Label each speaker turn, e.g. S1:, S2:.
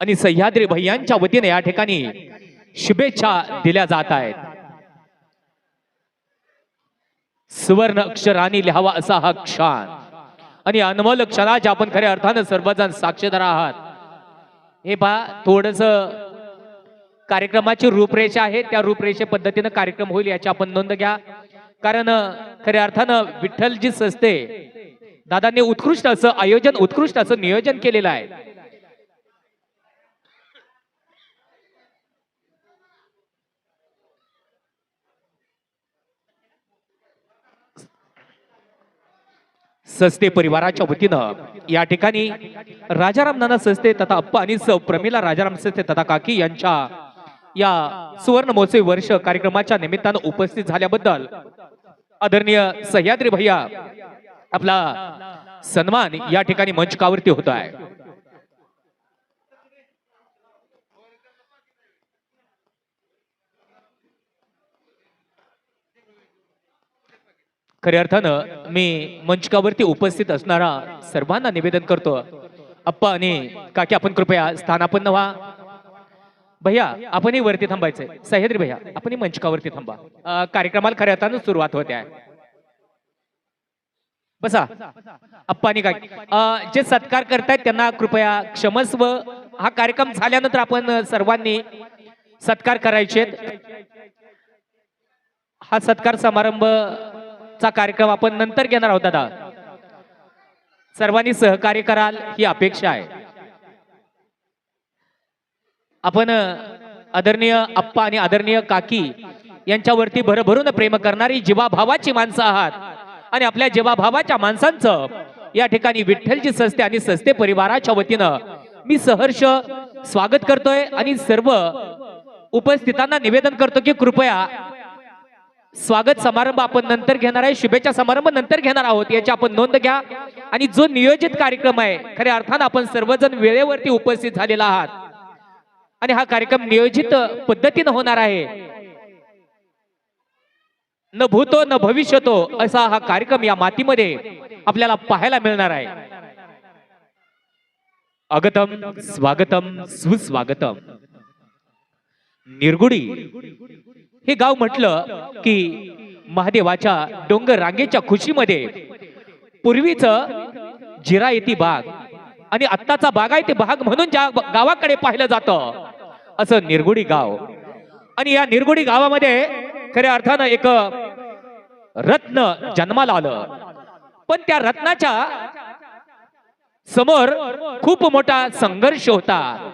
S1: आणि सह्याद्री भैयांच्या वतीने या ठिकाणी शुभेच्छा दिल्या जात आहेत. सुवर्ण अक्षराने लिहावा असा हा क्षण. आणि अनमोल क्षणाच्या आपण खऱ्या अर्थानं सर्वजण साक्षीदार आहात. हे पहा थोडस कार्यक्रमाची रूपरेषा आहे. त्या रूपरेषे पद्धतीनं कार्यक्रम होईल याची आपण नोंद घ्या. कारण खऱ्या अर्थानं विठ्ठलजी सस्ते दादांनी उत्कृष्ट असं आयोजन उत्कृष्ट असं नियोजन केलेलं आहे. सस्ते परिवाराच्या वतीनं या ठिकाणी राजाराम नाना सस्ते तथा अप्पा आणि सौ प्रमिला राजाराम सस्ते तथा काकी यांच्या या सुवर्ण महोत्सवी वर्ष कार्यक्रमाच्या निमित्तानं उपस्थित झाल्याबद्दल आदरणीय सह्याद्री भैया आपला सन्मान या ठिकाणी मंचकावरती होत आहे. खऱ्या अर्थानं मी मंचकावरती उपस्थित असणारा सर्वांना निवेदन करतो. अप्पा आणि काकी आपण कृपया स्थानापन्न व्हा भैया आपणही वरती थांबायचंय. सह्याद्री भैया आपणही मंचकावरती थांबा. कार्यक्रमाला खऱ्या अर्थानं सुरुवात होते आहे. बसा. अप्पा आणि काकी. जे सत्कार करतायत त्यांना कृपया क्षमस्व. हा कार्यक्रम झाल्यानंतर आपण सर्वांनी सत्कार करायचे हा सत्कार समारंभ चा कार्यक्रम आपण नंतर घेणार आहोत दादा. सर्वांनी सहकार्य कराल ही अपेक्षा आहे. आपण आदरणीय आप्पा आणि आदरणीय काकी यांच्यावरती भरभरून प्रेम करणारी जीवाभावाची माणसं आहात. आणि आपल्या जीवाभावाच्या माणसांचं या ठिकाणी विठ्ठलजी सस्ते आणि सस्ते परिवाराच्या वतीनं मी सहर्ष स्वागत करतोय आणि सर्व उपस्थितांना निवेदन करतो की कृपया स्वागत समारंभ आपण नंतर घेणार आहे. शुभेच्छा समारंभ नंतर घेणार आहोत. याची आपण नोंद घ्या. आणि जो नियोजित कार्यक्रम आहे खऱ्या अर्थानं आपण सर्वजण वेळेवरती उपस्थित झालेला आहात. आणि हा कार्यक्रम नियोजित पद्धतीनं होणार आहे. न भूतो न भविष्यतो असा हा कार्यक्रम या मातीमध्ये आपल्याला पाहायला मिळणार आहे. अगतम स्वागतम सुस्वागतम. निर्गुडी. हे गाव म्हटलं की महादेवाच्या डोंगर रांगेच्या खुशीमध्ये पूर्वीच जिरा येती बाग आणि आत्ताचा बागायती बाग म्हणून ज्या गावाकडे पाहिलं जातं असं निरगुडी गाव. आणि या निरगुडी गावामध्ये खऱ्या अर्थानं एक रत्न जन्माला आलं. पण त्या रत्नाच्या समोर खूप मोठा संघर्ष होता.